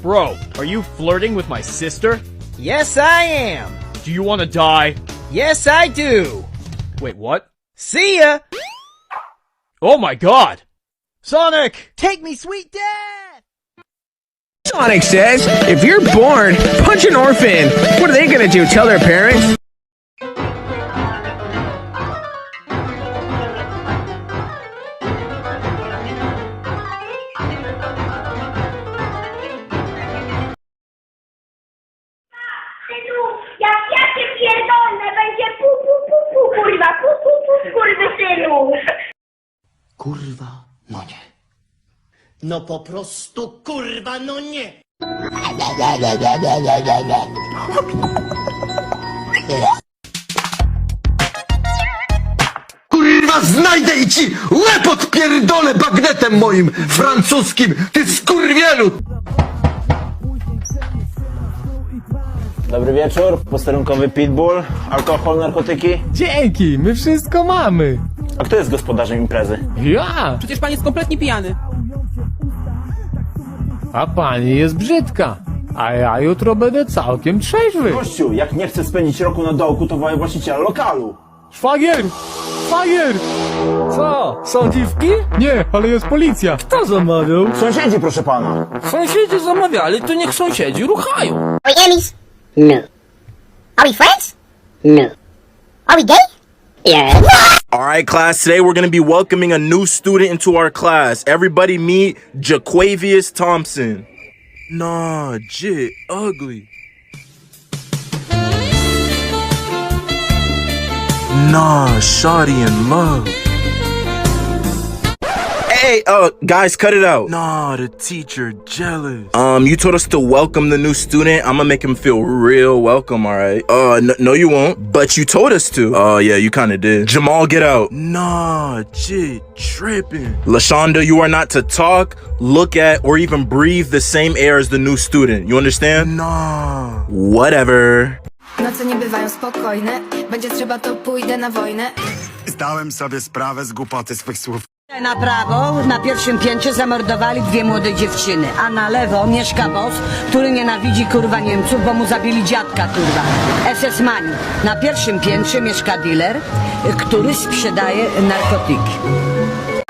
Bro, are you flirting with my sister? Yes, I am. Do you want to die? Yes, I do. Wait, what? See ya. Oh my god! Sonic! Take me, sweet death! Sonic says, if you're born, punch an orphan. What are they gonna do? Tell their parents? No po prostu kurwa, no nie. Kurwa, znajdę i ci łeb odpierdolę bagnetem moim francuskim, ty skurwielu! Dobry wieczór, posterunkowy pitbull, alkohol, narkotyki. Dzięki, my wszystko mamy. A kto jest gospodarzem imprezy? Ja? Przecież pan jest kompletnie pijany. A pani jest brzydka. A ja jutro będę całkiem trzeźwy. Gościu, jak nie chce spędzić roku na dołku, to wołaj właściciela lokalu. Szwagier! Szwagier! Co? Są dziwki? Nie, ale jest policja. Kto zamawiał? Sąsiedzi, proszę pana. Sąsiedzi zamawiali, to niech sąsiedzi ruchają. Are we enemies? No. Are we friends? No. Are we gay? Yeah. Alright, class, today we're gonna be welcoming a new student into our class. Everybody meet Jaquavius Thompson. Nah, jit, ugly. Nah, shoddy in love. Hey, uh, guys, cut it out. Nah, the teacher jealous. Um, you told us to welcome the new student. I'm gonna make him feel real welcome, alright? Uh, n- no, you won't. But you told us to. Uh, yeah, you kinda did. Jamal, get out. Nah, jit, tripping. Lashonda, you are not to talk, look at, or even breathe the same air as the new student. You understand? Nah. Whatever. Noce nie bywają spokojne, będzie trzeba to pójdę na wojnę. Zdałem sobie sprawę z głupoty swych słów. Na prawo, na pierwszym piętrze zamordowali dwie młode dziewczyny, a na lewo mieszka boss, który nienawidzi kurwa Niemców, bo mu zabili dziadka kurwa. SS Mani. Na pierwszym piętrze mieszka dealer, który sprzedaje narkotyki.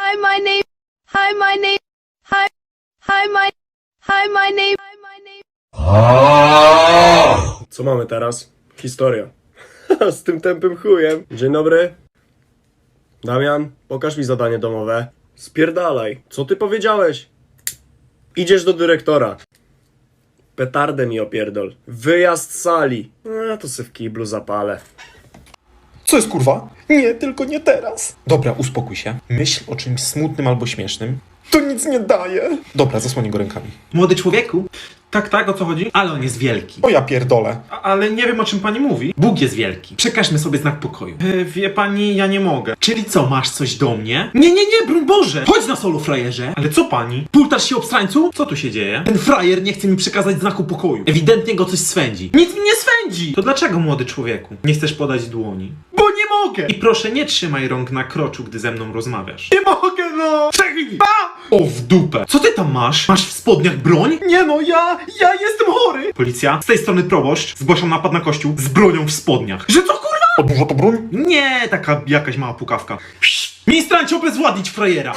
Hi, my name. Hi, my name. Hi. Hi, my. Hi, my name. Hi, my name. Co mamy teraz? Historia. Z tym tępym chujem. Dzień dobry. Damian, pokaż mi zadanie domowe. Spierdalaj. Co ty powiedziałeś? Idziesz do dyrektora. Petardę mi opierdol. Wyjazd z sali. A to se w kiblu zapalę. Co jest kurwa? Nie, tylko nie teraz. Dobra, uspokój się. Myśl o czymś smutnym albo śmiesznym. To nic nie daje. Dobra, zasłonię go rękami. Młody człowieku? Tak, tak, o co chodzi? Ale on jest wielki. O ja pierdolę. A, ale nie wiem o czym pani mówi. Bóg jest wielki. Przekażmy sobie znak pokoju. E, wie pani, ja nie mogę. Czyli co, masz coś do mnie? Nie, nie, nie, broń Boże! Chodź na solo, frajerze! Ale co pani? Pultasz się obstrańcu? Co tu się dzieje? Ten frajer nie chce mi przekazać znaku pokoju. Ewidentnie go coś swędzi. Nic mi nie swędzi! To dlaczego, młody człowieku, nie chcesz podać dłoni? Bo nie mogę! I proszę, nie trzymaj rąk na kroczu, gdy ze mną rozmawiasz. Nie mogę, no! Czekaj! Pa! O, w dupę! Co ty tam masz? Masz w spodniach broń? Nie no, ja, ja jestem chory! Policja, z tej strony proboszcz, zgłaszam napad na kościół z bronią w spodniach. Że co kurwa? A duża to broń? Nie, taka jakaś mała pukawka. Ministrancie obezwładnić frajera!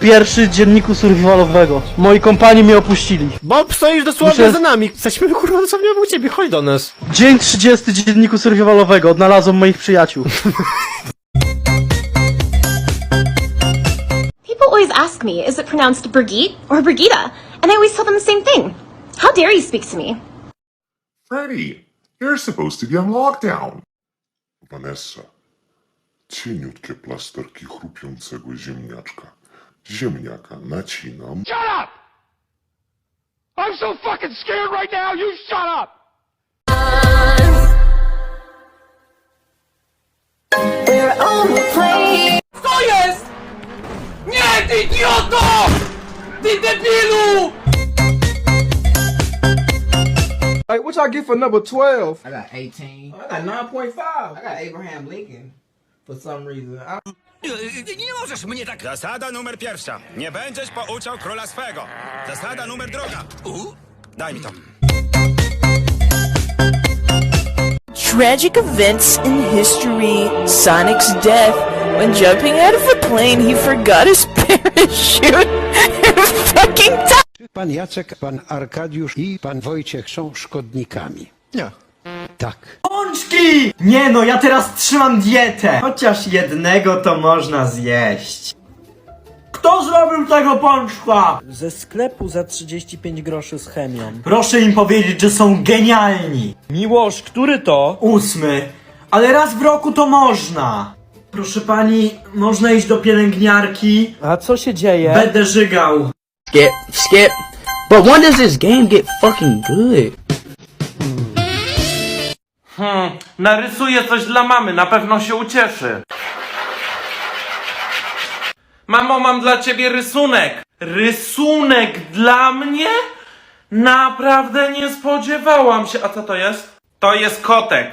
Pierwszy dzienniku survivalowego. Moi kompani mnie opuścili. Bob, stoisz dosłownie Muszę- za nami. Jesteśmy kurwa dosłownie u ciebie, chodź do nas. Dzień 30 dzienniku survivalowego. Odnalazłem moich przyjaciół. People always ask me, is it pronounced Brigitte or Brigida? And I always tell them the same thing. How dare you speak to me? Freddie, you're supposed to be on lockdown. Vanessa, cieniutkie plasterki chrupiącego ziemniaczka. Ziemniaka nacinam. Shut up! I'm so fucking scared right now, you shut up! Co jest? Nie, ty idioto! Ty debilu! Hey, what y'all get for number 12? I got 18. I got 9.5. I got Abraham Lincoln. For some reason. I Nie możesz mnie tak... Zasada numer pierwsza. Nie będziesz pouczał króla swego. Zasada numer druga. Daj mi to. Tragic events in history. Sonic's death. When jumping out of a plane, he forgot his parachute fucking. Pan Jacek, pan Arkadiusz i pan Wojciech są szkodnikami. Nie. Tak. Pączki! Nie no, ja teraz trzymam dietę. Chociaż jednego to można zjeść. Kto zrobił tego pączka? Ze sklepu za 35 groszy z chemią. Proszę im powiedzieć, że są genialni. Miłosz, który to? Ósmy. Ale raz w roku to można. Proszę pani, można iść do pielęgniarki? A co się dzieje? Będę żygał. Skip, skip. But when does this game get fucking good? Hmm, narysuję coś dla mamy, na pewno się ucieszy. Mamo, mam dla ciebie rysunek. Rysunek dla mnie? Naprawdę nie spodziewałam się. A co to jest? To jest kotek.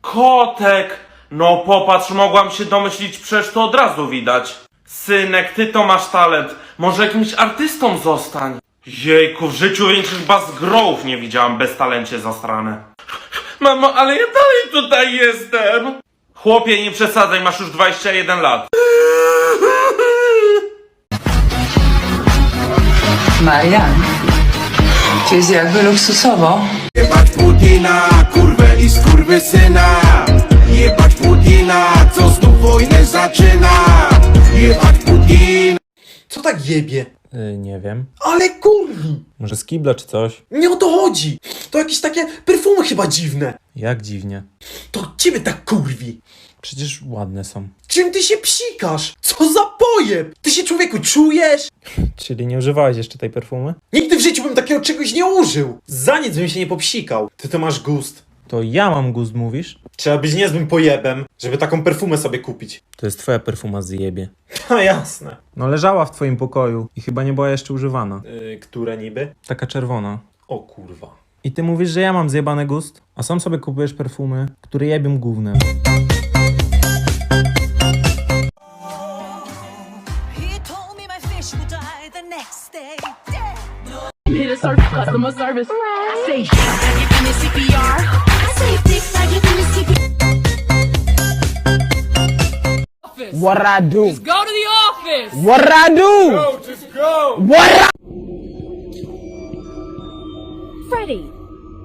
Kotek! No popatrz, mogłam się domyślić, przecież to od razu widać. Synek, ty to masz talent. Może jakimś artystą zostań. Jejku, w życiu większych bas grołów nie widziałam bez talencie zastrane. Mamo, ale ja dalej tutaj jestem. Chłopie, nie przesadzaj, masz już 21 lat. Marian, to jest jakby luksusowo. Jebać Putina, kurwę i skurwysyna. Jebać Putina, co znów wojnę zaczyna. Jebać Putina. Co tak jebie? Nie wiem. Ale kurwi! Może z kibla czy coś? Nie o to chodzi! To jakieś takie perfumy chyba dziwne. Jak dziwnie. To ciebie tak kurwi. Przecież ładne są. Czym ty się psikasz? Co za pojeb? Ty się człowieku czujesz? Czyli nie używałeś jeszcze tej perfumy? Nigdy w życiu bym takiego czegoś nie użył. Za nic bym się nie popsikał. Ty to masz gust. To ja mam gust, mówisz? Trzeba być niezłym pojebem, żeby taką perfumę sobie kupić. To jest twoja perfuma zjebie. A jasne. No leżała w twoim pokoju i chyba nie była jeszcze używana. Yy, które niby? Taka czerwona. O kurwa. I ty mówisz, że ja mam zjebany gust, a sam sobie kupujesz perfumy, które jebią gównem. Hit a service, customer service. I say, What I do? Just go to the office. What I do? Go, just go! What I Freddy,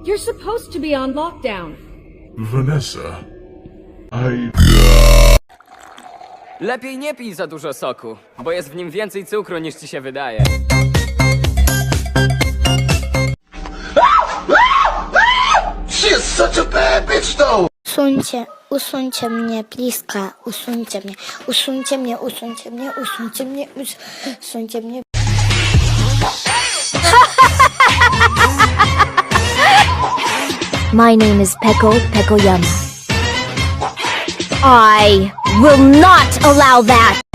you're supposed to be on lockdown. Vanessa, I... Lepiej nie pij za dużo soku, bo jest w nim więcej cukru niż ci się wydaje. She's such a bad bitch though! Usuńcie, My name is Peko Pekoyama. I will not allow that.